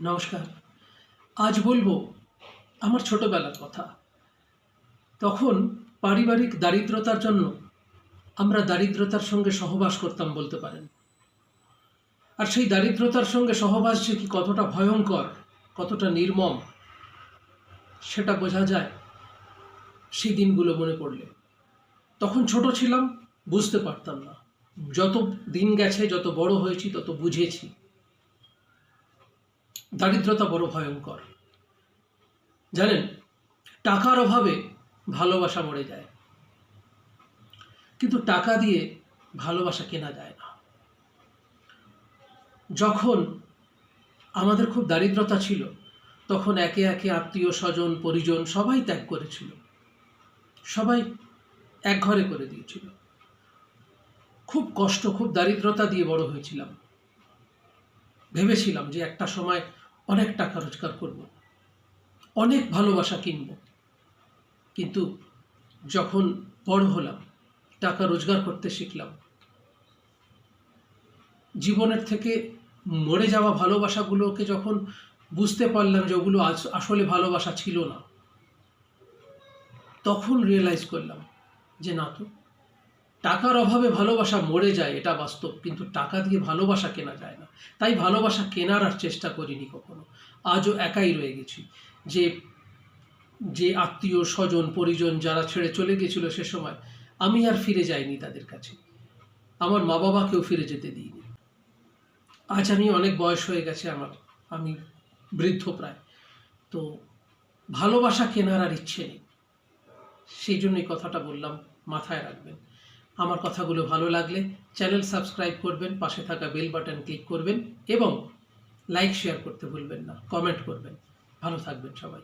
নমস্কার। আজ বলব আমার ছোটবেলার কথা। তখন পারিবারিক দারিদ্রতার জন্য আমরা দারিদ্রতার সঙ্গে সহবাস করতাম বলতে পারেন। আর সেই দারিদ্রতার সঙ্গে সহবাস যে কি কতটা ভয়ঙ্কর, কতটা নির্মম, সেটা বোঝা যায় সেই দিনগুলো মনে পড়লে। তখন ছোট ছিলাম, বুঝতে পারতাম না। যত দিন গেছে, যত বড় হয়েছি, তত বুঝেছি। দারিদ্রতা বড় ভয়ঙ্কর। জানেন, টাকার অভাবে ভালোবাসা মরে যায়। কিন্তু টাকা দিয়ে ভালোবাসা কেনা যায় না। যখন আমাদের খুব দারিদ্রতা ছিল, তখন একে একে আত্মীয় স্বজন, পরিজন সবাই ত্যাগ করেছিল। সবাই এক ঘরে করে দিয়েছিল। খুব কষ্ট, খুব দারিদ্রতা দিয়ে বড় হয়েছিলাম। ভেবেছিলাম যে একটা সময় অনেক টাকা রোজগার করব। অনেক ভালোবাসা কিনব। কিন্তু যখন বড় হলাম, টাকা রোজগার করতে শিখলাম, জীবনের থেকে মরে যাওয়া ভালোবাসাগুলোকে যখন বুঝতে পারলাম যে ওগুলো আসলে ভালোবাসা ছিল না, তখন রিয়েলাইজ করলাম যে না তো টাকার অভাবে ভালোবাসা মরে যায়, এটা বাস্তব। কিন্তু টাকা দিয়ে ভালোবাসা কেনা যায় না। তাই ভালোবাসা কেনার আর চেষ্টা করিনি কখনো। আজও একাই রয়ে গেছি। যে যে আত্মীয়, স্বজন, পরিজন যারা ছেড়ে চলে গেছিল সে সময়, আমি আর ফিরে যাইনি তাদের কাছে। আমার মা বাবাকেও ফিরে যেতে দিইনি। আজ আমি অনেক বয়স হয়ে গেছে, আমার, আমি বৃদ্ধ প্রায়। তো ভালোবাসা কেনার আর ইচ্ছে নেই। সেই জন্যই কথাটা বললাম, মাথায় রাখবেন। আমার কথাগুলো ভালো লাগলে চ্যানেল সাবস্ক্রাইব করবেন, পাশে থাকা বেল বাটন ক্লিক করবেন এবং লাইক, শেয়ার করতে ভুলবেন না, কমেন্ট করবেন। ভালো থাকবেন সবাই।